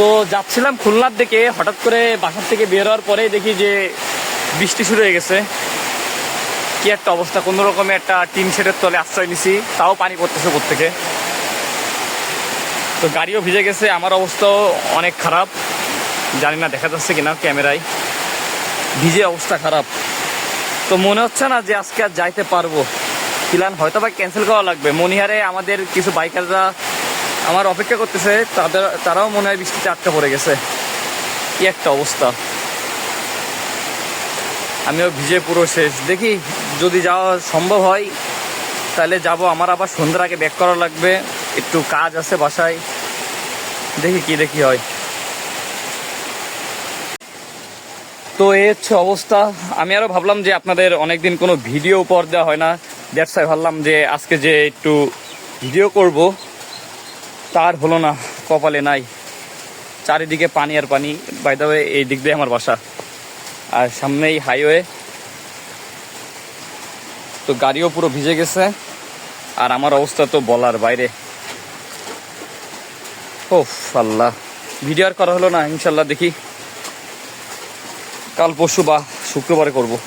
তো যাচ্ছিলাম খুলনার দিকে, হঠাৎ করে বাসার থেকে বের হওয়ার পরেই দেখি যে বৃষ্টি শুরু হয়ে গেছে। কি একটা অবস্থা, কোনো রকমে একটা টিন শেডের তলে আশ্রয় নিছি, তাও পানি পড়তেছে থেকে তো গাড়িও ভিজে গেছে, আমার অবস্থাও অনেক খারাপ। জানি না দেখা যাচ্ছে কিনা ক্যামেরায়। ভিজে অবস্থা খারাপ। তো মনে হচ্ছে না যে আজকে আর যাইতে পারব। প্ল্যান হয়তো বা ক্যান্সেল করা লাগবে। মনিহারে আমাদের কিছু বাইকাররা আমার অপেক্ষা করতেছে, তাদের, তারাও মনে হয় বৃষ্টিতে আটকা পড়ে গেছে। কি একটা অবস্থা। আমিও ভিজে পুরো শেষ। দেখি, যদি যাওয়া সম্ভব হয়, তাহলে যাব। আমার আবার সন্ধ্যার আগে ব্যাক করা লাগবে। একটু কাজ আছে বাসায়। দেখি কি, দেখি হয়। তো এ হচ্ছে অবস্থা। আমি আরও ভাবলাম যে আপনাদের অনেকদিন কোনো ভিডিও উপহার দেওয়া হয় না। আই ভাবলাম যে আজকে যে একটু ভিডিও করব। তার হলো না, কপালে নাই। চারিদিকে পানি আর পানি। বাই দ্য ওয়ে এই দিক দিয়ে আমার বাসা। আর সামনেই হাইওয়ে তো গাড়িও পুরো ভিজে গেছে। আর আমার অবস্থা তো বলার বাইরে। ও আল্লাহ। ভিডিও আর করা হলো না, ইনশাল্লাহ দেখি। কাল পরশু বা শুক্রবারে করব।